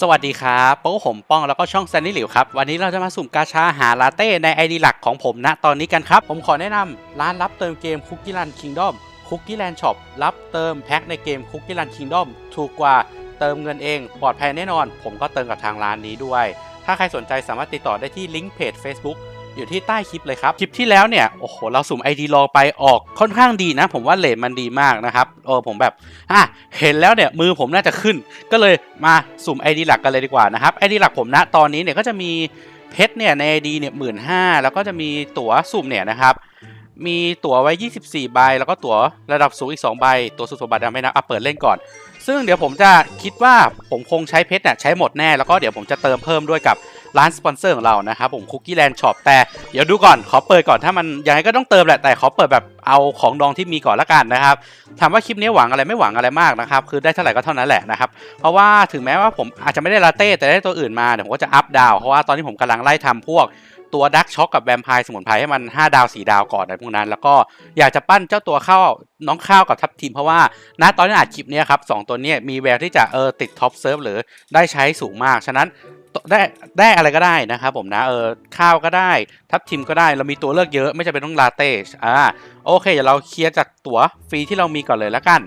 สวัสดีครับโป้ผมป้องแล้วก็ช่องแซนนี่หลิวครับ วันนี้เราจะมาสุ่มกาชาหาลาเต้ในไอดีหลักของผมณตอนนี้กันครับ ผมขอแนะนำร้านรับเติมเกมคุกกี้รันคิงดอมคุกกี้แลนด์ช็อปรับเติมแพ็คในเกมคุกกี้รันคิงดอมถูกกว่าเติมเงินเอง ปลอดภัยแน่นอน ผมก็เติมกับทางร้านนี้ด้วย ถ้าใครสนใจสามารถติดต่อได้ที่ลิงก์เพจ Facebook อยู่ที่ใต้คลิปเลยครับ คลิปที่แล้วเนี่ย โอ้โห เราสุ่ม ID รอไปออกค่อนข้างดีนะ ผมว่าเลทมันดีมากนะครับเออผมแบบอะเห็นแล้วเนี่ย มือผมน่าจะขึ้น ก็เลยมาสุ่ม ID หลักกันเลยดีกว่านะครับ ID หลักผมนะตอนนี้เนี่ยก็จะมีเพชรเนี่ยใน ID เนี่ยหมื่นห้าแล้วก็จะมีตั๋วสุ่มเนี่ยนะครับมีตั๋วไว้ 24 ใบ แล้วก็ตั๋วระดับสูงอีก 2 ใบ ตัวสุดสมบัติไม่นับอะเปิดเล่นก่อน ซึ่งเดี๋ยวผมจะคิดว่าผมคงใช้เพชรเนี่ยใช้หมดแน่ แล้วก็เดี๋ยวผมจะเติมเพิ่มด้วยกับ ร้านสปอนเซอร์ของเรานะครับผมคุกกี้แลนด์ช็อปแต่เดี๋ยวดูก่อนขอเปิดก่อนถ้ามันยังไงก็ต้องเติมแหละแต่ขอเปิดแบบเอาของดองที่มีก่อนละกันนะครับถามว่าคลิปนี้หวังอะไรไม่หวังอะไรมากนะครับคือได้เท่าไหร่ก็เท่านั้นแหละนะครับเพราะว่าถึงแม้ว่าผมอาจจะไม่ได้ลาเต้แต่ได้ตัวอื่นมาเดี๋ยวผมก็จะอัพดาวเพราะว่าตอนนี้ผมกำลังไล่ทำพวกตัวดักช็อกกับแวมไพร์สมุนไพรให้มัน 5 ดาว 4 ดาวก่อนอะไรพวกนั้น แล้วก็อยากจะปั้นเจ้าตัวข้าวน้องข้าวกับทับทีม เพราะว่าณตอนนี้อัดคลิปนี้ครับสองตัวนี้มีแววที่จะเออติดท็อปเซิร์ฟหรือได้ใช้สูงมาก ฉะนั้น ได้ได้อะไรก็ได้นะครับผมนะเออข้าวก็ได้ ทับทิมก็ได้เรามีตัวเลือกเยอะไม่จำเป็นต้องลาเต้อ่าโอเคเดี๋ยวเราเคลียร์จากตั๋วฟรีที่เรามีก่อนเลยแล้วกัน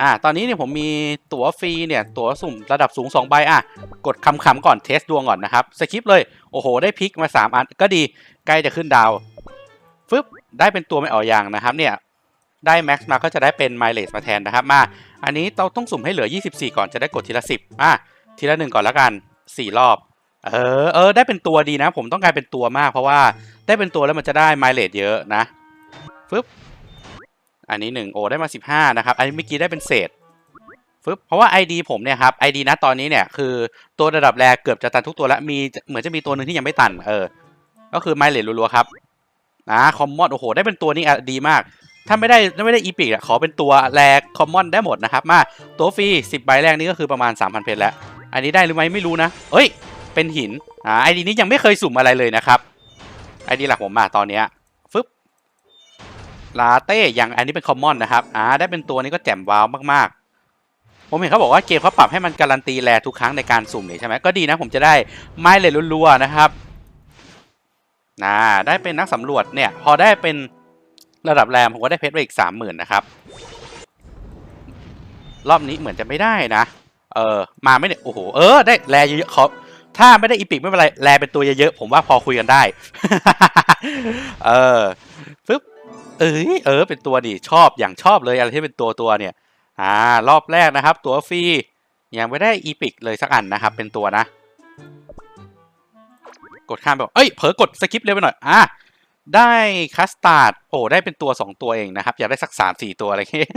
อ่าตอนนี้เนี่ยผมมีตั๋วฟรีเนี่ยตั๋วสุ่มระดับสูง2ใบอะกดคำๆก่อนเทสดวงก่อนนะครับสคริปเลยโอ้โห ได้พลิกมา 3 อันก็ดีใกล้จะขึ้นดาวฟึบได้เป็นตัวไม่ออกอย่างนะครับเนี่ยได้แม็กซ์มาก็จะได้เป็นไมเลสมาแทนนะครับมา อันนี้เราต้องสุ่มให้เหลือ 24 ก่อนจะได้กดทีละ 10อะทีละหนึ่งก่อนแล้วกัน 4รอบ เออ เออ ได้เป็นตัวดีนะ ผมต้องการเป็นตัวมากเพราะว่าได้เป็นตัวแล้วมันจะได้ไมเล e เยอะนะฟึบอันนี้หนึ่งโอ้ได้มา15นะครับ อันนี้เมื่อกี้ได้เป็นเศษฟึบเพราะว่า ID ผมเนี่ยครับ ID นะตอนนี้เนี่ยคือตัวระดับแรกเกือบจะตันทุกตัวแล้วมีเหมือนจะมีตัวหนึ่งที่ยังไม่ตัน เออ ก็คือไมเล e รัวๆครับนะคอมมอนโอ้โห ได้เป็นตัวนี้อะดีมาก ถ้าไม่ได้ไม่ได้อีพิกอะขอเป็นตัวแรกคอมมอนได้หมดนะครับ มาตัวฟรี10 ใบแรกนี้ก็คือประมาณ 3,000 เพชรแล้ว อันนี้ได้หรือไม่ไม่รู้นะ เอ้ย เป็นหิน อ่าไอดีนี้ยังไม่เคยสุ่มอะไรเลยนะครับ ไอดีหลักผมมาตอนเนี้ยฟึบลาเต้ยังอันนี้เป็นคอมมอนนะครับ อ่า ได้เป็นตัวนี้ก็แจ่มว้าวมากๆ ผมเห็นเขาบอกว่าเกมเขาปรับให้มันการันตีแลทุกครั้งในการสุ่มนี่ใช่ไหมก็ดีนะ ผมจะได้ไม้เลยรัวๆนะครับน่าได้เป็นนักสำรวจเนี่ย พอได้เป็นระดับแรมผมก็ได้เพชรไปอีกสามหมื่นนะครับ รอบนี้เหมือนจะไม่ได้นะ เออมาไม่เนี่ยโอ้โหเออได้แรเยอะๆเขาถ้าไม่ได้อีพิกไม่เป็นไรแรเป็นตัวเยอะๆผมว่าพอคุยกันได้ เออปึ๊บเอ้ยเออ เป็นตัวดิชอบอย่างชอบเลยอะไรที่เป็นตัวตัวเนี่ย อ่ารอบแรกนะครับ ตัวฟรียังไม่ได้อีพิกเลยสักอันนะครับ เป็นตัวนะ กดข้ามไปเอ้ยเผลอกดสกิปเร็วไปหน่อยอะ ได้คัสตาร์ดโอ้ได้เป็นตัวสองตัวเองนะครับ อยากได้สักสามสี่ตัวอะไรเงี้ย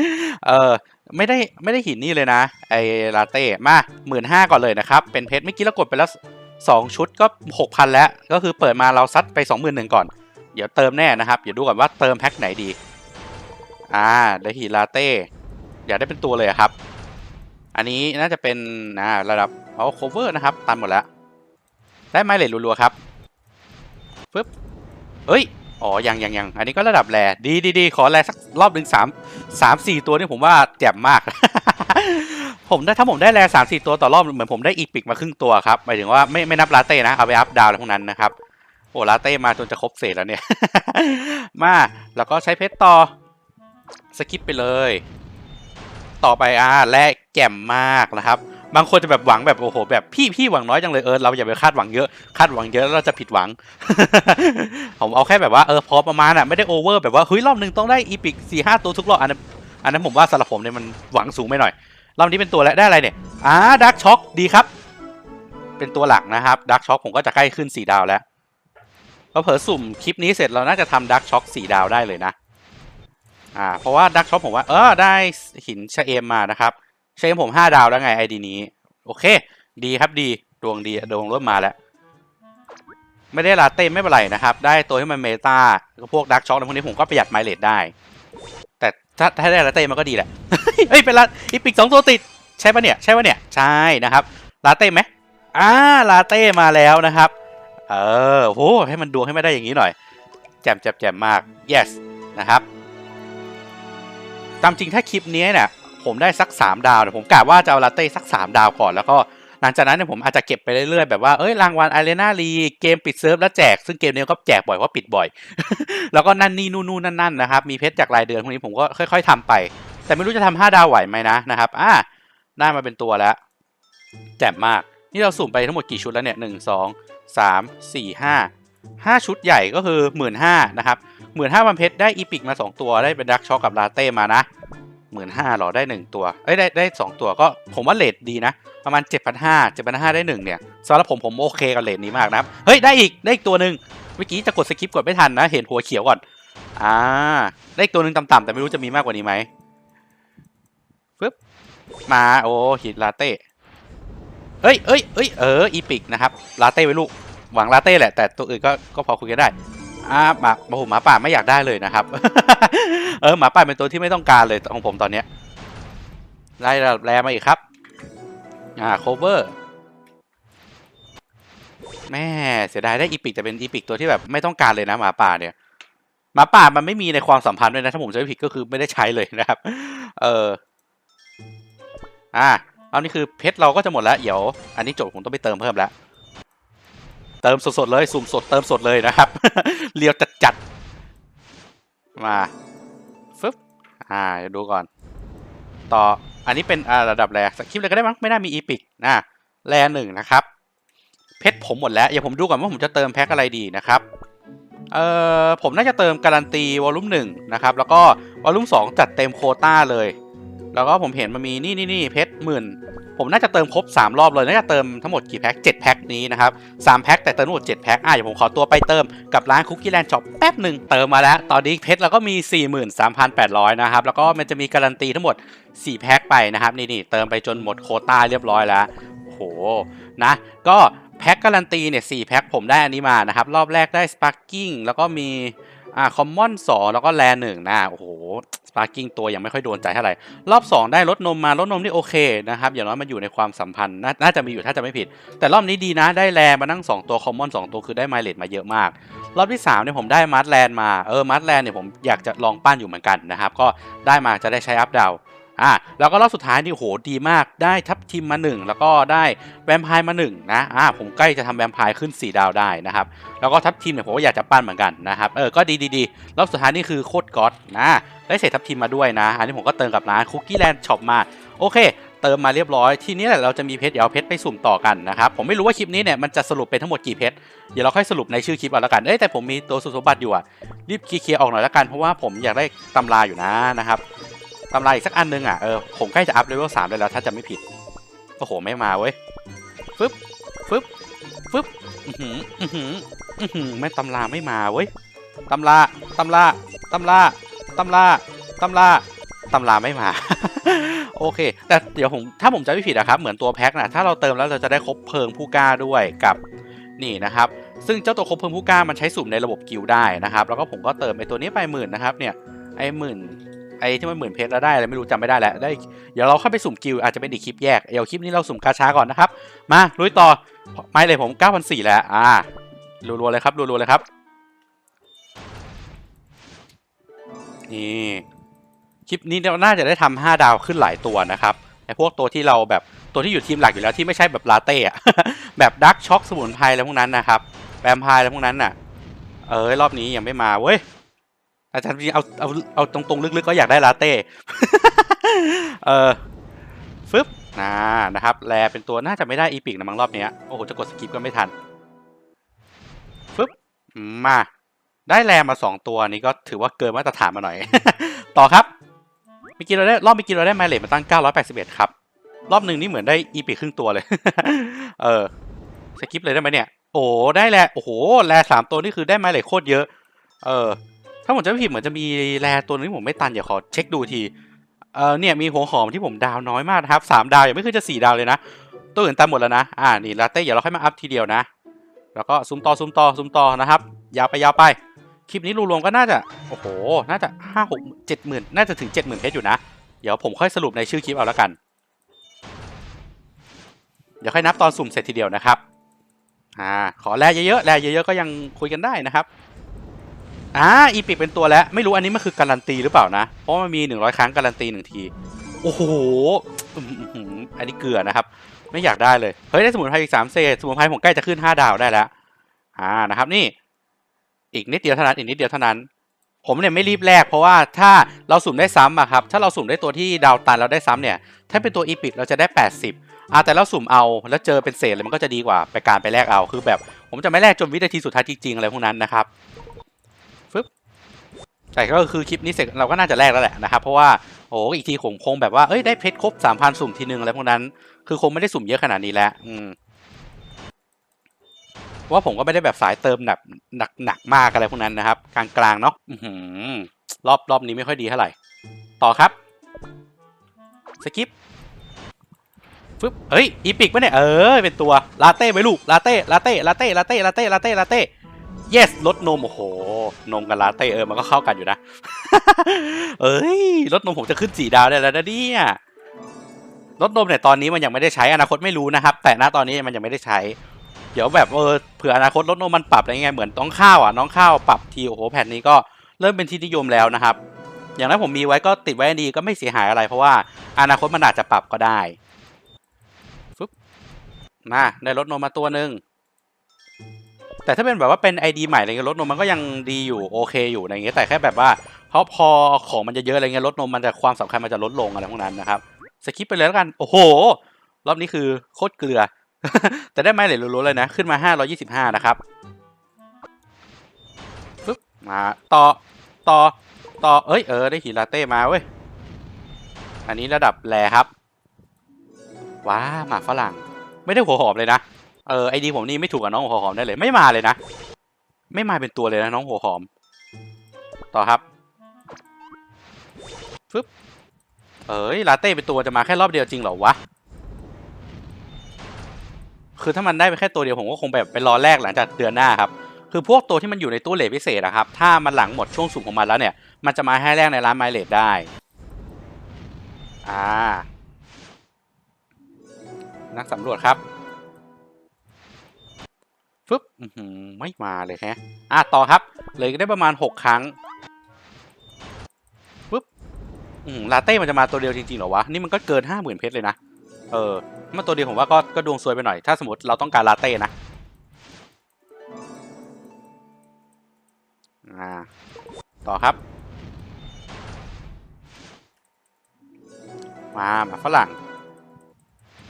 เออไม่ได้ไม่ได้หินนี่เลยนะ ไอลาเต้มาหมื่นห้าก่อนเลยนะครับ เป็นเพชรเมื่อกี้เรากดไปแล้วสองชุดก็หกพันแล้ว ก็คือเปิดมาเราซัดไปสองหมื่นหนึ่งก่อน เดี๋ยวเติมแน่นะครับ เดี๋ยวดูก่อนว่าเติมแพ็คไหนดี อ่าได้หินลาเต้อยากได้เป็นตัวเลยครับ อันนี้น่าจะเป็นนะระดับเอาโคเวอร์นะครับตันหมดแล้ว ได้ไม้เหล็กรัวๆครับปึ๊บ เอ้ย อ๋อ ยังยังยัง อันนี้ก็ระดับแรดีดีดีขอแรสักรอบหนึ่งสามสามสี่ตัวนี่ผมว่าแจ่มมาก ผมได้ถ้าผมได้แรสามสี่ตัวต่อรอบเหมือนผมได้อีพิกมาครึ่งตัวครับ หมายถึงว่าไม่ไม่นับลาเต้นะ เอาไปอัพดาวอะไรพวกนั้นนะครับ โอ้ลาเต้มาจนจะครบเศษแล้วเนี่ย มา แล้วก็ใช้เพชรต่อ สกิปไปเลย ต่อไปอ่าแลแจ่มมากนะครับ บางคนจะแบบหวังแบบโอ้โหแบบพี่พี่หวังน้อยจังเลยเออเราอย่าไปคาดหวังเยอะคาดหวังเยอะแล้วเราจะผิดหวัง ผมเอาแค่แบบว่าเออพอประมาณอะไม่ได้โอเวอร์แบบว่าเฮ้ยรอบหนึ่งต้องได้อีพิกสี่ห้าตัวทุกรอบอันนั้นอันนั้นผมว่าสำหรับผมเนี่ยมันหวังสูงไปหน่อยรอบนี้เป็นตัวแล้วได้อะไรเนี่ยอ่าดักช็อคดีครับ เป็นตัวหลักนะครับดักช็อคผมก็จะใกล้ขึ้นสี่ดาวแล้วพอเผลอสุ่มคลิปนี้เสร็จเราน่าจะทำดักช็อคสี่ดาวได้เลยนะอ่าเพราะว่าดักช็อคผมว่าเออได้หินชะเอมมานะครับ เอมผมห้าดาวแล้วไงไอดีนี้ โอเค ดีครับดีดวงดีดวงริ่มมาแล้ว ไม่ได้ลาเต้ไม่เป็นไรนะครับ ได้ตัวที่มันเมตาพวกดักช็อคในพวกนี้ผมก็ประหยัดไมเลทได้ แต่ถ้าถ้าได้ลาเต้มันก็ดีแหละเฮ้ยเป็นลาอีพิกสองตัวติดใช่ปะเนี่ยใช่ปะเนี่ยใช่นะครับลาเต้ไหมอ่าลาเต้มาแล้วนะครับ เออโหให้มันดวงให้ไม่ได้อย่างนี้หน่อยแจ่มแจ่มแจ่มมาก yes นะครับตามจริงถ้าคลิปนี้เนี่ย ผมได้สัก 3 ดาวเนี่ยผมกะว่าจะเอาลาเต้สัก 3 ดาวก่อนแล้วก็หลังจากนั้นเนี่ยผมอาจจะเก็บไปเรื่อยๆ แบบว่า เอ้ยรางวัลอารีนาลีเกมปิดเซิร์ฟแล้วแจก ซึ่งเกมนี้ก็แจกบ่อยเพราะปิดบ่อย แล้วก็นั่นนี่นู่นนู่นนั่นนั่นนะครับ มีเพชรจากรายเดือนพวกนี้ผมก็ค่อย ๆทำไป แต่ไม่รู้จะทำห้าดาวไหวไหมนะนะครับอ่าได้มาเป็นตัวแล้วแจ่มมาก นี่เราสุ่มไปทั้งหมดกี่ชุดแล้วเนี่ยหนึ่งสองสามสี่ห้าห้าชุดใหญ่ก็คือหมื่นห้านะครับหมื่นห้าพันเพชรได้อีพิกมาสองตัวได้เป็นดักช็อกกับลาเต้มานะ หมื่นห้าหรอได้หนึ่งตัวเอ้ยได้ได้สองตัวก็ผมว่าเลทดีนะ ประมาณเจ็ดพันห้าเจ็ดพันห้าได้หนึ่งเนี่ยสำหรับผมผมโอเคกับเลทนี้มากนะเฮ้ยได้อีกได้อีกตัวหนึ่งเมื่อกี้จะกดสกิปกดไม่ทันนะ เห็นหัวเขียวก่อนอ่าได้อีกตัวหนึ่งต่ำๆแต่ไม่รู้จะมีมากกว่านี้ไหมฟึบมาโอ้หินลาเต้เอ้ยเอ้ยเอ้ยเอออีพิกนะครับลาเต้ไว้ลูกหวังลาเต้แหละแต่ตัวอื่นก็ก็พอคุยกันได้ อ่าหมาโอ้โหหมาป่าไม่อยากได้เลยนะครับ เออหมาป่าเป็นตัวที่ไม่ต้องการเลยของผมตอนเนี้ยไล่ระดับแรมาอีกครับ อ่า cover แม่เสียดายได้อีพิกแต่เป็นอีพิกตัวที่แบบไม่ต้องการเลยนะหมาป่าเนี่ยหมาป่ามันไม่มีในความสัมพันธ์ด้วยนะถ้าผมจะไม่ผิดก็คือไม่ได้ใช้เลยนะครับ เอออ่าเอานี่คือเพชรเราก็จะหมดแล้วเดี๋ยว อันนี้จบผมต้องไปเติมเพิ่มแล้ว เติมสดๆเลยสุ่มสดเติมสดเลยนะครับเรียวจัดๆมาฟึบอ่าเดี๋ยวดูก่อน ต่ออันนี้เป็นอ่าระดับแรสคริปต์เลยก็ได้มั้งไม่น่ามีอีพิกนะแรหนึ่งนะครับ เพชรผมหมดแล้วเดี๋ยวผมดูก่อนว่าผมจะเติมแพ็คอะไรดีนะครับเอ่อผมน่าจะเติมการันตีวอลลุ่มหนึ่งนะครับ แล้วก็วอลลุ่มสองจัดเต็มโควต้าเลย แล้วก็ผมเห็นมันมีนี่นี่นี่เพชรหมื่นผมน่าจะเติมครบ 3 รอบเลยน่าจะเติมทั้งหมดกี่แพ็ค7แพ็คนี้นะครับ3แพ็คแต่เติมทั้งหมด7แพ็คอะเดี๋ยวผมขอตัวไปเติมกับร้านคุกกี้แลนด์ช็อปแป๊บหนึ่งเติมมาแล้ว ตอนนี้เพชรเราก็มี 43,800 นะครับ แล้วก็มันจะมีการันตีทั้งหมด 4 แพ็คไปนะครับ นี่นี่เติมไปจนหมดโคต้าเรียบร้อยแล้วโหนะ ก็แพ็คการันตีเนี่ย4แพ็คผมได้อันนี้มานะครับรอบแรกได้สปาร์กิ้งแล้วก็มีอ่าคอมมอนสองแล้วก็แลนหนึ่งนะโอ้โห สปาร์กิ้งตัวยังไม่ค่อยโดนใจเท่าไหร่ รอบ 2 ได้ลดนมมาลดนมนี่โอเคนะครับ อย่างน้อยมันอยู่ในความสัมพันธ์ น่าจะมีอยู่ถ้าจะไม่ผิด แต่รอบนี้ดีนะ ได้แลนมานั่ง 2 ตัวคอมมอน2ตัวคือได้ไมเลดมาเยอะมาก รอบที่3เนี่ยผมได้มัดแลนมา เออมัดแลนเนี่ยผมอยากจะลองปั้นอยู่เหมือนกันนะครับ ก็ได้มาจะได้ใช้อัพดาวอะแล้วก็รอบสุดท้ายนี่โหดีมากได้ทับทิมมา 1 แล้วก็ได้แวมไพร์มา1นะอะผมใกล้จะทำแวมไพร์ขึ้น 4 ดาวได้นะครับ แล้วก็ทับทิมเนี่ยผมก็อยากจะปั้นเหมือนกันนะครับเออก็ดีดีดีรอบสุดท้ายนี่คือโคตรก๊อตนะ ได้เศษทับทิมมาด้วยนะ อันนี้ผมก็เติมกับร้านคุกกี้แลนด์ช็อปมา โอเค เติมมาเรียบร้อย ทีนี้แหละเราจะมีเพชรเดี๋ยวเพชรไปสุ่มต่อกันนะครับ ผมไม่รู้ว่าคลิปนี้เนี่ยมันจะสรุปเป็นทั้งหมดกี่เพชร เดี๋ยวเราค่อยสรุปในชื่อคลิปเอาล้วกัน เอ้ยแต่ผมมีตัวสุสมบัติอยู่อะรีบเคลียร์ออกหน่อยล้วกันเพราะว่าผมอยากได้ตำราอยู่นะนะครับตำราอีกสักอันนึงอะเออ ผมใกล้จะอัพเลเวลสามได้แล้วถ้าจะไม่ผิด โอ้โห ไม่มาเว้ย ฟึบ ฟึบ ฟึบ อือหือ อือหือ อือหือ ไม่ตำราไม่มาเว้ย ตำรา ตำรา ตำรา ตำราตำราตำราไม่มา โอเค แต่เดี๋ยวผมถ้าผมจำไม่ผิดนะครับ เหมือนตัวแพ็คนะถ้าเราเติมแล้วเราจะได้ครบเพลิงผู้กล้าด้วยกับนี่นะครับ ซึ่งเจ้าตัวครบเพลิงผู้กล้ามันใช้สุ่มในระบบกิลได้นะครับ แล้วก็ผมก็เติมไอ้ตัวนี้ไปหมื่นนะครับเนี่ยไอ้หมื่นไอ้ที่มันหมื่นเพชรแล้วได้อะไรไม่รู้จำไม่ได้แล้วได้เดี๋ยวเราเข้าไปสุ่มกิลอาจจะเป็นอีกคลิปแยกเดี๋ยวคลิปนี้เราสุ่มกาชาก่อนนะครับ มาลุยต่อไม่เลยผม9,400แล้วอ่ารัวๆเลยครับรัวๆเลยครับ นี่คลิปนี้เราน่าจะได้ทำห้าดาวขึ้นหลายตัวนะครับไอพวกตัวที่เราแบบตัวที่อยู่ทีมหลักอยู่แล้วที่ไม่ใช่แบบลาเต้อะแบบดักช็อกสมุนไพรอะไรพวกนั้นนะครับแวมไพร์อะไรพวกนั้นน่ะ เออรอบนี้ยังไม่มาเว้ยอาจารย์เอาเอาเอาตรงๆลึกๆก็อยากได้ลาเต้เออฟึบนะนะครับแลเป็นตัวน่าจะไม่ได้อีพิกนะมั้งรอบเนี้ยโอ้โหจะกดสกิปก็ไม่ทันฟึบมา ได้แรมมาสองตัวนี้ก็ถือว่าเกินมาตรฐานมาหน่อย ต่อครับเมื่อกี้เราได้รอบเมื่อกี้เราได้ไมเลทมาตั้ง 981 ครับ รอบหนึ่งนี่เหมือนได้อีปีครึ่งตัวเลย เออสกิปเลยได้ไหมเนี่ย โอ้ได้แรโอ้โหแรสามตัวนี่คือได้ไมเลทโคตรเยอะ เออ ถ้าผมจะไม่ผิดเหมือนจะมีแรตัวนึงที่ผมไม่ตันเดี๋ยวขอเช็คดูทีเออเนี่ยมีหัวหอมที่ผมดาวน้อยมากครับสามดาวยังไม่ขึ้นจะสี่ดาวเลยนะตัวอื่นตามหมดแล้วนะอ่านี่ลาเต้เดี๋ยวเราค่อยมาอัพทีเดียวนะ แล้วก็ซูมต่อซูมต่อซูมต่อนะครับ ยาวไปยาวไปคลิปนี้รวมๆก็น่าจะโอ้โหน่าจะห้าหกเจ็ดหมื่นน่าจะถึงเจ็ดหมื่นเพชรอยู่นะ เดี๋ยวผมค่อยสรุปในชื่อคลิปเอาแล้วกัน เดี๋ยวค่อยนับตอนสุ่มเสร็จทีเดียวนะครับอ่าขอแลเยอะๆแลเยอะๆก็ยังคุยกันได้นะครับอ่าอีพิกเป็นตัวแล้วไม่รู้อันนี้มันคือการันตีหรือเปล่านะ เพราะมันมีหนึ่งร้อยครั้งการันตีหนึ่งที โอ้โหอันนี้เกลือนะครับ ไม่อยากได้เลย เฮ้ย ได้สมุนไพรอีกสามเศษสมุนไพรผมใกล้จะขึ้นห้าดาวได้แล้วอ่านะครับนี่ อีกนิดเดียวเท่านั้นอีกนิดเดียวเท่านั้น ผมเนี่ยไม่รีบแลกเพราะว่าถ้าเราสุ่มได้ซ้ำอะครับถ้าเราสุ่มได้ตัวที่ดาวตันเราได้ซ้ำเนี่ย ถ้าเป็นตัวอีพิกเราจะได้ 80อ่าแต่เราสุ่มเอาแล้วเจอเป็นเศษเลยมันก็จะดีกว่าไปการไปแลกเอาคือแบบ ผมจะไม่แลกจนวินาทีสุดท้ายจริงๆอะไรพวกนั้นนะครับฟึบแต่ก็คือคลิปนี้เสร็จเราก็น่าจะแลกแล้วแหละนะครับเพราะว่าโอ้อีกทีผมคงแบบว่าเอ้ยได้เพชรครบ3,000สุ่มทีนึงอะไรพวกนั้น คือคงไม่ได้สุ่มเยอะขนาดนี้แล้วอืม ว่าผมก็ไม่ได้แบบสายเติมแบบหนักหนักมากอะไรพวกนั้นนะครับกลางกลางๆเนาะรอบรอบนี้ไม่ค่อยดีเท่าไหร่ ต่อครับสกิปฟึบเฮ้ยอีพิกปะเนี่ยเออเป็นตัวลาเต้ไว้ลูกลาเต้ลาเต้ลาเต้ลาเต้ลาเต้ลาเต้ลาเต้ yes ลดนมโอ้โห นมกับลาเต้เออมันก็เข้ากันอยู่นะเอ้ยลดนมผมจะขึ้นสี่ดาวได้แล้วนะเนี่ยลดนมเนี่ยตอนนี้มันยังไม่ได้ใช้อนาคตไม่รู้นะครับ แต่ณตอนนี้มันยังไม่ได้ใช้ เดี๋ยวแบบเออเผื่ออนาคตลดนมมันปรับอะไรเงี้ยเหมือนน้องข้าวอะน้องข้าวปรับทีโอ้โหแผ่นนี้ก็เริ่มเป็นที่นิยมแล้วนะครับ อย่างนั้นผมมีไว้ก็ติดไว้ดีก็ไม่เสียหายอะไร เพราะว่าอนาคตมันอาจจะปรับก็ได้มาได้ลดนมมาตัวหนึ่งแต่ถ้าเป็นแบบว่าเป็นไอดีใหม่อะไรเงี้ยลดนมมันก็ยังดีอยู่โอเคอยู่อะไรเงี้ยแต่แค่แบบว่าเพราะพอของมันจะเยอะอะไรเงี้ยลดนมมันจะความสำคัญมันจะลดลงอะไรพวกนั้นนะครับสกิปไปเลยแล้วกันโอ้โห รอบนี้คือโคตรเกลือ แต่ได้ไม้เหลยล้วนๆเลยนะ ขึ้นมา 525 นะครับปึ๊บมาต่อต่อต่อเอ้ยเออได้หินลาเต้มาเว้ย อันนี้ระดับแรครับ ว้าหมาฝรั่ง ไม่ได้หัวหอมเลยนะ เออไอดีผมนี่ไม่ถูกกับน้องหัวหอมได้เลยไม่มาเลยนะ ไม่มาเป็นตัวเลยนะน้องหัวหอม ต่อครับฟึบเอ้ยลาเต้เป็นตัวจะมาแค่รอบเดียวจริงเหรอวะ คือถ้ามันได้ไปแค่ตัวเดียวผมก็คงแบบไปรอแรกหลังจากเดือนหน้าครับคือพวกตัวที่มันอยู่ในตู้เลทพิเศษอะครับถ้ามันหลังหมดช่วงสุ่มของมันแล้วเนี่ย มันจะมาให้แรกในร้านไมเลทได้อ่านักสำรวจครับฟึบไม่มาเลยแฮะอะต่อครับเลยได้ประมาณหกครั้งฟึบลาเต้มันจะมาตัวเดียวจริงๆหรอวะ นี่มันก็เกินห้าหมื่นเพชรเลยนะ เออมันตัวเดียวผมว่าก็ก็ดวงซวยไปหน่อย ถ้าสมมติเราต้องการลาเต้นะอ่าต่อครับ มามาฝรั่ง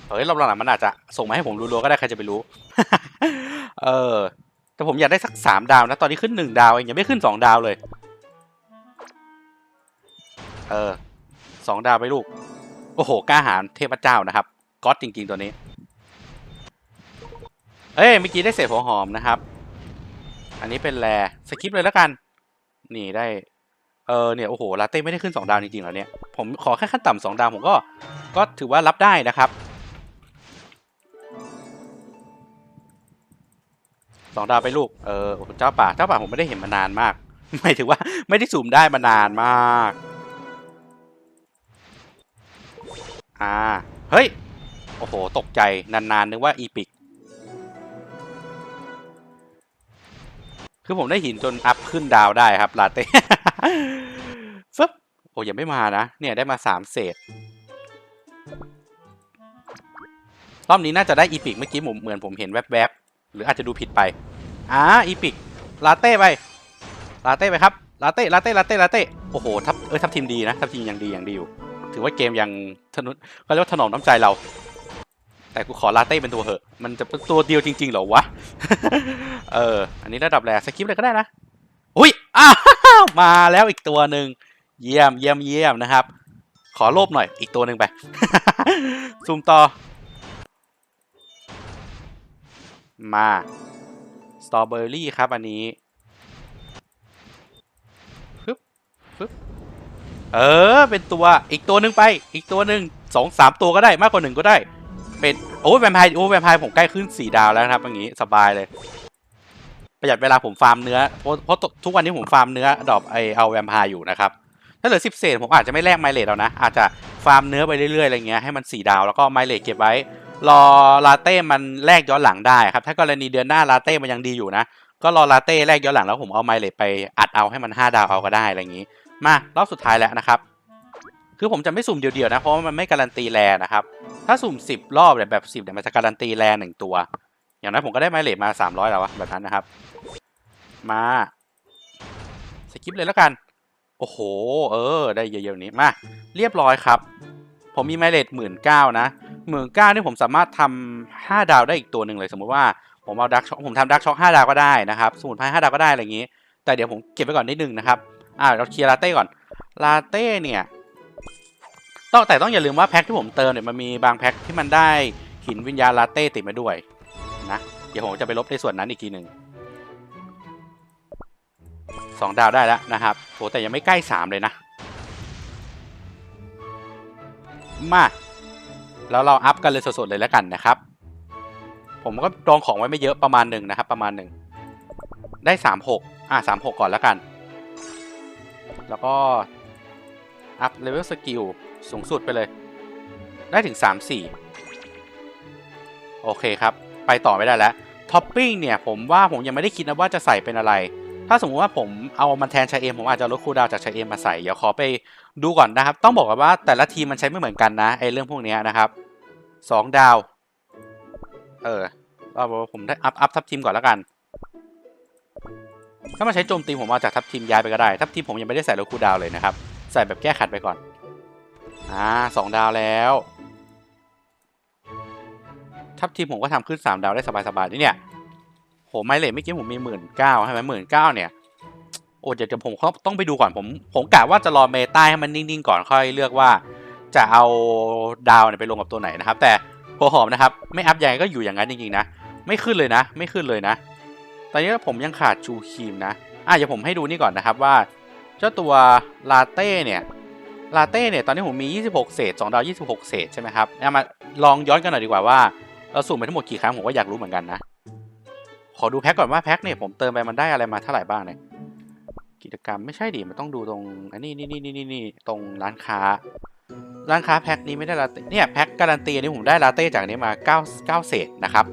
เฮ้ยรอบหลังมันอาจจะส่งมาให้ผมรัวๆก็ได้ใครจะไปรู้ เออ แต่ผมอยากได้สักสามดาวนะ ตอนนี้ขึ้นหนึ่งดาวเองยังไม่ขึ้นสองดาวเลย เออสองดาวไปลูก โอ้โหกล้าหาญเทพเจ้านะครับ ก๊อตจริง ๆ ตัวนี้ เอ้ยเมื่อกี้ได้เศษหัวหอมนะครับ อันนี้เป็นแรสกิปเลยแล้วกัน นี่ได้ เออเนี่ยโอ้โหลาเต้ไม่ได้ขึ้นสองดาวจริงๆเหรอเนี่ย ผมขอแค่ขั้นต่ำสองดาวผมก็ก็ถือว่ารับได้นะครับสองดาวไปลูก เออเจ้าป่า เจ้าป่าผมไม่ได้เห็นมานานมาก หมายถึงว่าไม่ได้สูมได้มานานมาก อ่า เฮ้ย โอ้โห ตกใจ นานๆ นึกว่าอีพิก คือผมได้หินจนอัพขึ้นดาวได้ครับ ลาเต้ฟึบโอ้ยังไม่มานะ เนี่ยได้มาสามเศษ รอบนี้น่าจะได้อีพิกเมื่อกี้ผมเหมือนผมเห็นแวบๆ หรืออาจจะดูผิดไปอ่าอีพิก ลาเต้ไป ลาเต้ไปครับ ลาเต้ ลาเต้ ลาเต้ ลาเต้ โอ้โห ทับ เออทับทีมดีนะ ทับทีมยังดีอยังดีอยู่ ถือว่าเกมยังทนุเขาเรียกว่าถนอมน้ำใจเรา แต่กูขอลาเต้เป็นตัวเหอะ มันจะเป็นตัวเดียวจริงๆเหรอวะ เออ อันนี้ระดับแรกสกิปเลยก็ได้นะ อุ้ย อ้าว มาแล้วอีกตัวหนึ่ง เยี่ยมเยี่ยมเยี่ยมนะครับ ขอโลบหน่อย อีกตัวหนึ่งไป ซูมต่อ มา สตรอเบอรี่ครับอันนี้ปึ๊บปึ๊บเออ เป็นตัว อีกตัวหนึ่งไป อีกตัวหนึ่งสองสามตัวก็ได้ มากกว่าหนึ่งก็ได้ เป็นโอ้แวมไพร์โอ้แวมไพร์ผมใกล้ขึ้นสี่ดาวแล้วนะครับอย่างนี้สบายเลย ประหยัดเวลาผมฟาร์มเนื้อเพราะเพราะทุกวันนี้ผมฟาร์มเนื้อดอปไอเอาแวมไพร์อยู่นะครับถ้าเหลือสิบเศษผมอาจจะไม่แลกไมเลทแล้วนะ อาจจะฟาร์มเนื้อไปเรื่อยๆอะไรเงี้ยให้มันสี่ดาวแล้วก็ไมเลทเก็บไว้ รอลาเต้มันแลกย้อนหลังได้ครับ ถ้ากรณีเดือนหน้าลาเต้มันยังดีอยู่นะ ก็รอลาเต้แลกย้อนหลังแล้วผมเอาไมเลทไปอัดเอาให้มันห้าดาวเอาก็ได้อะไรอย่างนี้ มารอบสุดท้ายแล้วนะครับ คือผมจะไม่สุ่มเดียวๆนะ เพราะว่ามันไม่การันตีแลนะครับ ถ้าสุ่ม 10 รอบเนี่ยแบบ10เนี่ยมันจะการันตีแลหนึ่งตัว อย่างนั้นผมก็ได้ไมเลทมา 300 แล้ววะแบบนั้นนะครับ มาสกิปเลยแล้วกัน โอ้โห เออ ได้เยอะๆนี้มา เรียบร้อยครับ ผมมีไมเลทหมื่นเก้านะหมื่นเก้านี่ผมสามารถทำห้าดาวได้อีกตัวหนึ่งเลย สมมุติว่าผมเอาดักช็อคผมทำดักช็อคห้าดาวก็ได้นะครับ สมุนไพรห้าดาวก็ได้อะไรอย่างนี้ แต่เดี๋ยวผมเก็บไว้ก่อนนิดนึงนะครับ อ่าเราเคลียร์ลาเต้ก่อน ลาเต้เนี่ย ต้องแต่ต้องอย่าลืมว่าแพ็คที่ผมเติมเนี่ยมันมีบางแพ็คที่มันได้หินวิญญาลาเต้ติดมาด้วยนะเดี๋ยวผมจะไปลบในส่วนนั้นอีกทีหนึ่งสองดาวได้แล้วนะครับโหแต่ยังไม่ใกล้สามเลยนะ มา แล้วเราอัพกันเลยสดๆเลยแล้วกันนะครับ ผมก็ดองของไว้ไม่เยอะประมาณหนึ่งนะครับ ประมาณหนึ่งได้สามหกอะสามหกก่อนแล้วกัน แล้วก็อัพเลเวลสกิล สูงสุดไปเลย ได้ถึงสามสี่โอเคครับ ไปต่อไม่ได้แล้วท็อปปิ้งเนี่ยผมว่าผมยังไม่ได้คิดนะว่าจะใส่เป็นอะไร ถ้าสมมุติว่าผมเอามันแทนชาเอมผมอาจจะลดคูดาวจากชาเอมมาใส่เดี๋ยวขอไปดูก่อนนะครับ ต้องบอกกันว่าแต่ละทีมันใช้ไม่เหมือนกันนะไอ้เรื่องพวกนี้นะครับสองดาว เออเอาผมได้อัพอัพทับทีมก่อนแล้วกัน ถ้ามาใช้โจมตีผมเอาจากทับทีมย้ายไปก็ได้ ทับทีมผมยังไม่ได้ใส่ลดคูดาวเลยนะครับ ใส่แบบแก้ขัดไปก่อน อ่าสองดาวแล้ว ทับทีมผมก็ทำขึ้นสามดาวได้สบายๆนี่เนี่ยโหไม่เลยเมื่อกี้ผมมีหมื่นเก้าใช่ไหมหมื่นเก้าเนี่ย โอ้เดี๋ยวเดี๋ยวผมต้องไปดูก่อนผมผมกะว่าจะรอเมตาให้มันนิ่งๆก่อนค่อยเลือกว่า จะเอาดาวเนี่ยไปลงกับตัวไหนนะครับ แต่หัวหอมนะครับ ไม่อัพยังไงก็อยู่อย่างนั้นจริงๆนะไม่ขึ้นเลยนะ ไม่ขึ้นเลยนะ ตอนนี้ผมยังขาดชูครีมนะอะเดี๋ยวผมให้ดูนี่ก่อนนะครับว่า เจ้าตัวลาเต้เนี่ย ลาเต้เนี่ยตอนนี้ผมมี 26 เศษ2ดาว26 เศษใช่ไหมครับมาลองย้อนกันหน่อยดีกว่าว่าเราสุ่มไปทั้งหมดกี่ครั้งผมก็อยากรู้เหมือนกันนะ ขอดูแพ็กก่อนว่าแพ็กเนี่ยผมเติมไปมันได้อะไรมาเท่าไหร่บ้างเนี่ยกิจกรรมไม่ใช่ดิมันต้องดูตรงอันนี้นี่นี่นี่นี่นี่ตรงร้านค้า ร้านค้าแพ็กนี้ไม่ได้ลาเต้เนี่ยแพ็กการันตีอันนี้ผมได้ลาเต้จากนนี้มา9 9เศษนะครับ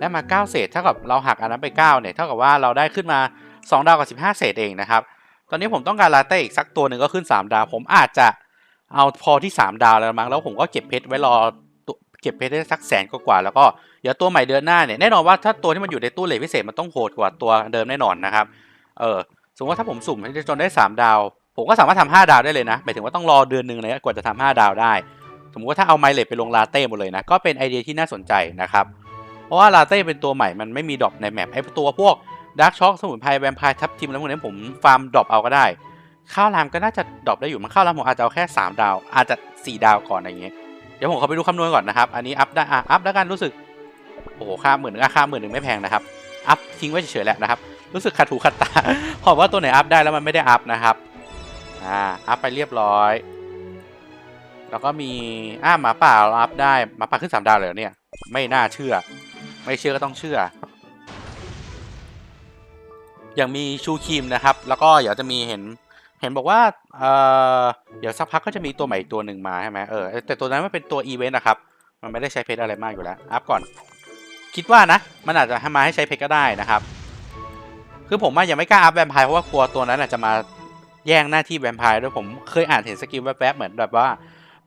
ได้มา 9 เศษเท่ากับเราหักอันนั้นไป9เนี่ยเท่ากับว่าเราได้ขึ้นมา 2 ดาวกับ 15 เศษเองนะครับ ตอนนี้ผมต้องการลาเต้อีกสักตัวหนึ่งก็ขึ้น 3 ดาว ผมอาจจะเอาพอที่ 3 ดาวแล้วมั้งแล้วผมก็เก็บเพชรไว้รอเก็บเพชรได้สักแสนกว่าแล้วก็เดี๋ยวตัวใหม่เดือนหน้าเนี่ยแน่นอนว่าถ้าตัวที่มันอยู่ในตู้เลทพิเศษมันต้องโหดกว่าตัวเดิมแน่นอนนะครับเออสมมติว่าถ้าผมสุ่มให้จนได้ 3 ดาว ผมก็สามารถทำ5ดาวได้เลยนะหมายถึงว่าต้องรอเดือนหนึ่งเลยกว่าจะทำ5ดาวได้ สมมติว่าถ้าเอาไมเลทไปลงลาเต้หมดเลยนะก็เป็นไอเดียที่น่าสนใจนะครับเพราะว่าลาเต้เป็นตัวใหม่มันไม่มีดรอปในแมปไอตัวพวก ดักช็อกสมุนไพรแวมไพร์ทับทิมแล้วพวกนี้ผมฟาร์มดรอปเอาก็ได้ ข้าวรามก็น่าจะดรอปได้อยู่ มันข้าวรามผมอาจจะเอาแค่ 3 ดาว อาจจะ 4 ดาวก่อนอะไรเงี้ย เดี๋ยวผมขอไปดูคำนวณก่อนนะครับ อันนี้อัพได้อะอัพแล้วกันรู้สึก โอ้โห ค่าหมื่นหนึ่งค่าหมื่นหนึ่งไม่แพงนะครับ อัพทิ้งไว้เฉยๆแหละนะครับ รู้สึกขัดถูขัดตาเพราะว่าตัวไหนอัพได้แล้วมันไม่ได้อัพนะครับ อ่า อัพไปเรียบร้อย แล้วก็มีอ่าหมาป่าเราอัพได้ หมาป่าขึ้นสามดาวเลยเนี่ย ไม่น่าเชื่อ ไม่เชื่อก็ต้องเชื่อ อย่างมีชูครีมนะครับ แล้วก็เดี๋ยวจะมีเห็นเห็นบอกว่าเออเดี๋ยวสักพักก็จะมีตัวใหม่อีกตัวหนึ่งมาใช่ไหมเออแต่ตัวนั้นมันเป็นตัวอีเวนต์นะครับ มันไม่ได้ใช้เพชรอะไรมากอยู่แล้ว อัพก่อน คิดว่านะ มันอาจจะให้มาให้ใช้เพชรก็ได้นะครับ คือผมว่ยังไม่กล้าอัพแวมไพร์เพราะว่ากลัวตัวนั้นอาจจะมาแย่งหน้าที่แวมไพร์ด้วยผมเคยอ่านเห็นสกิลแวบๆเหมือนแบบว่า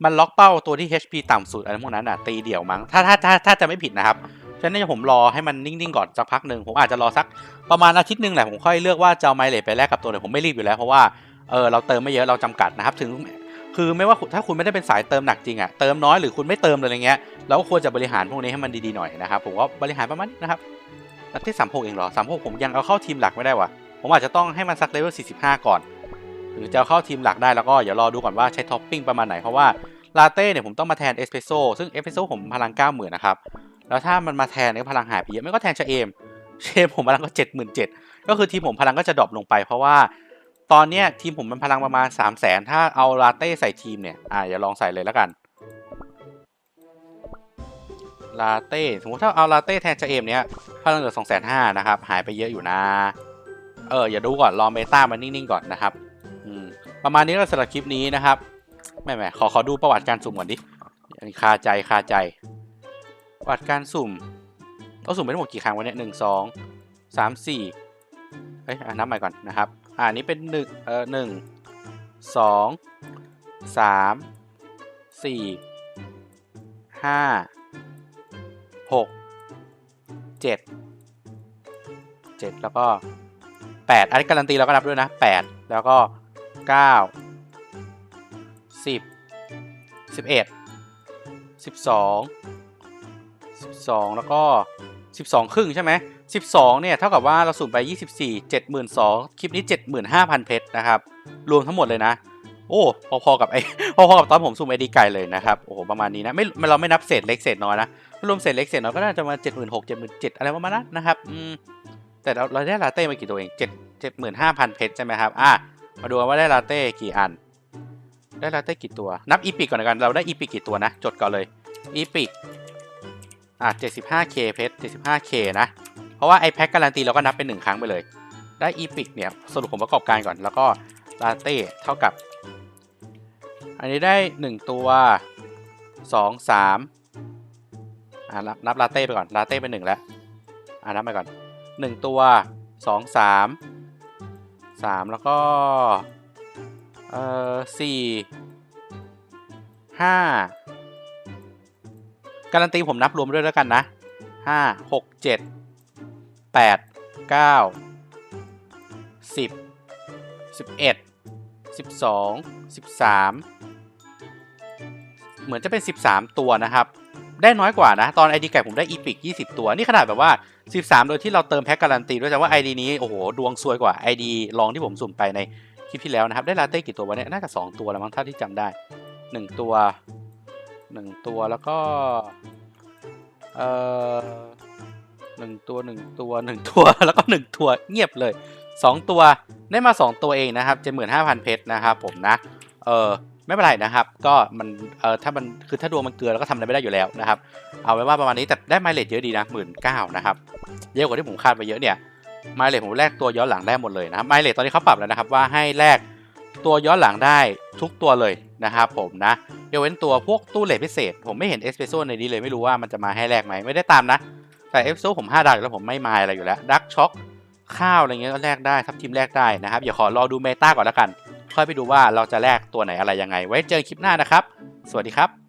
มันล็อกเป้าตัวที่ HP ต่ำสุดอะไรพวกนั้นอะตีเดี่ยวมั้งถ้าถ้าถ้าถ้าจะไม่ผิดนะครับ ฉะนั้นผมรอให้มันนิ่งๆก่อนสักพักหนึ่งผมอาจจะรอสักประมาณอาทิตย์หนึ่งแหละผมค่อยเลือกว่าจะเอาไมเลทไปแลกกับตัวไหนผมไม่รีบอยู่แล้วเพราะว่าเออเราเติมไม่เยอะเราจำกัดนะครับถึงคือไม่ว่าถ้าคุณไม่ได้เป็นสายเติมหนักจริงอะเติมน้อยหรือคุณไม่เติมเลยอะไรเงี้ยเราก็ควรจะบริหารพวกนี้ให้มันดีๆหน่อยนะครับผมก็บริหารประมาณนี้นะครับแล้วที่สามหกเองเหรอสามหกผมยังเอาเข้าทีมหลักไม่ได้วะผมอาจจะต้องให้มันสักเลเวลสี่สิบห้าก่อนหรือจะเอาเข้าทีมหลักได้แล้วก็เดี๋ยวรอดูก่อนว่าใช้ท็อปปิ้งประมาณไหนเพราะว่าลาเต้เนี่ยผมต้องมาแทนเอสเปรสโซ่ซึ่งเอสเปรสโซ่ผมพลังเก้าหมื่นนะครับ แล้วถ้ามันมาแทนเนี่ยพลังหายไปเยอะไม่ก็แทนชาเอมเชมผมพลังก็เจ็ดหมื่นเจ็ดก็คือทีมผมพลังก็จะดรอปลงไป เพราะว่าตอนเนี้ยทีมผมมันพลังประมาณ3 0 0แสนถ้าเอาลาเต้ใส่ทีมเนี่ยอ่าอย่าลองใส่เลยแล้วกันลาเต้สมมติถ้าเอาลาเต้แทนชาเอมเนี้ยพลังเหลือสองแสนห้านะครับหายไปเยอะอยู่นะ เอออย่าดูก่อนรอเมตามันนิ่งๆก่อนนะครับอืมประมาณนี้เราสำหรับคลิปนี้นะครับแม่แม่ขอขอดูประวัติการสุ่มก่อนดิคาใจคาใจ วัติการสุ่มเราสุ่มไปทั้งหมดกี่ครั้งวะเนี่ยหนึ่งสองสามสี่เอ้ยนับใหม่ก่อนนะครับอ่านี้เป็นหนึ่งเออหนึ่งสองสามสี่ห้าหกเจ็ดเจ็ดแล้วก็แปดอันนี้การันตีเราก็นับด้วยนะแปดแล้วก็เก้าสิบสิบเอ็ดสิบสอง สิบสองแล้วก็สิบสองครึ่งใช่ไหมสิบสองเนี่ย เท่ากับว่าเราสุ่มไปยี่สิบสี่เจ็ดหมื่นสองคลิปนี้เจ็ดหมื่นห้าพันเพชรนะครับ รวมทั้งหมดเลยนะ โอ้ พอๆกับไอ้พอๆกับตอนผมซูมไอดีไก่เลยนะครับ โอ้โห ประมาณนี้นะ ไม่เราไม่นับเศษเล็กเศษน้อยนะ รวมเศษเล็กเศษน้อยก็น่าจะมาเจ็ดหมื่นหกเจ็ดหมื่นเจ็ดอะไรประมาณนั้นนะครับ อืม แต่เราเราได้ลาเต้มากี่ตัวเองเจ็ดเจ็ดหมื่นห้าพันเพชรใช่ไหมครับ อะ มาดูกันว่าได้ลาเต้กี่อัน ได้ลาเต้กี่ตัว นับอีพิกก่อนละกัน เราได้อีพิกกี่ตัวนะ จดก่อนเลยอีพิก อะ 75k เพชร 75k นะ เพราะว่าไอแพ็กการันตีเราก็นับเป็นหนึ่งครั้งไปเลย ได้อีพิกเนี่ย สรุปผลประกอบการก่อน แล้วก็ลาเต้เท่ากับ อันนี้ได้ 1 ตัว 2 3อ่านับนับลาเต้ไปก่อน ลาเต้เป็น1แล้วอ่านับไปก่อน 1 ตัว 2 3 3 แล้วก็ เอ่อสี่ห้า การันตีผมนับรวมด้วยแล้วกันนะห้าหกเจ็ดแปดเก้าสิบสิบเอ็ดสิบสองสิบสามเหมือนจะเป็น 13 ตัวนะครับ ได้น้อยกว่านะ ตอน ID ไก่ผมได้อีพิก20 ตัว นี่ขนาดแบบว่า 13 โดยที่เราเติมแพ็กการันตีด้วยแต่ว่า ID นี้ โอ้โห ดวงซวยกว่า ID ลองที่ผมสุ่มไปในคลิปที่แล้วนะครับ ได้ลาเต้กี่ตัววะเนี่ย น่าจะสองตัวแล้วมั้งเท่าที่จำได้หนึ่งตัว หนึ่งตัวแล้วก็ เอ่อหนึ่งตัวหนึ่งตัวหนึ่งตัวแล้วก็หนึ่งตัวเงียบเลยสองตัวได้มาสองตัวเองนะครับเจ็ดหมื่นห้าพันเพชรนะครับผมนะ เออไม่เป็นไรนะครับ ก็มันเออถ้ามันคือถ้าดวงมันเกลือแล้วก็ทำอะไรไม่ได้อยู่แล้วนะครับ เอาไว้ว่าประมาณนี้แต่ได้ไมล์เลทเยอะดีนะหมื่นเก้านะครับเยอะกว่าที่ผมคาดไปเยอะเนี่ยไมล์เลทผมแลกตัวย้อนหลังได้หมดเลยนะครับไมล์เลทตอนนี้เขาปรับแล้วนะครับว่าให้แลกตัวย้อนหลังได้ทุกตัวเลยนะครับผมนะ ยกเว้นตัวพวกตู้เลทพิเศษ ผมไม่เห็นเอสเปรสโซ่ในนี้เลยไม่รู้ว่ามันจะมาให้แลกไหมไม่ได้ตามนะ แต่เอสเปรสโซ่ผม5ดาวแล้วผมไม่มาอะไรอยู่แล้วดักช็อกข้าวอะไรเงี้ยก็แลกได้ทับทีมแลกได้นะครับอย่าขอรอดูเมตาก่อนแล้วกัน ค่อยไปดูว่าเราจะแลกตัวไหนอะไรยังไง ไว้เจอคลิปหน้านะครับ สวัสดีครับ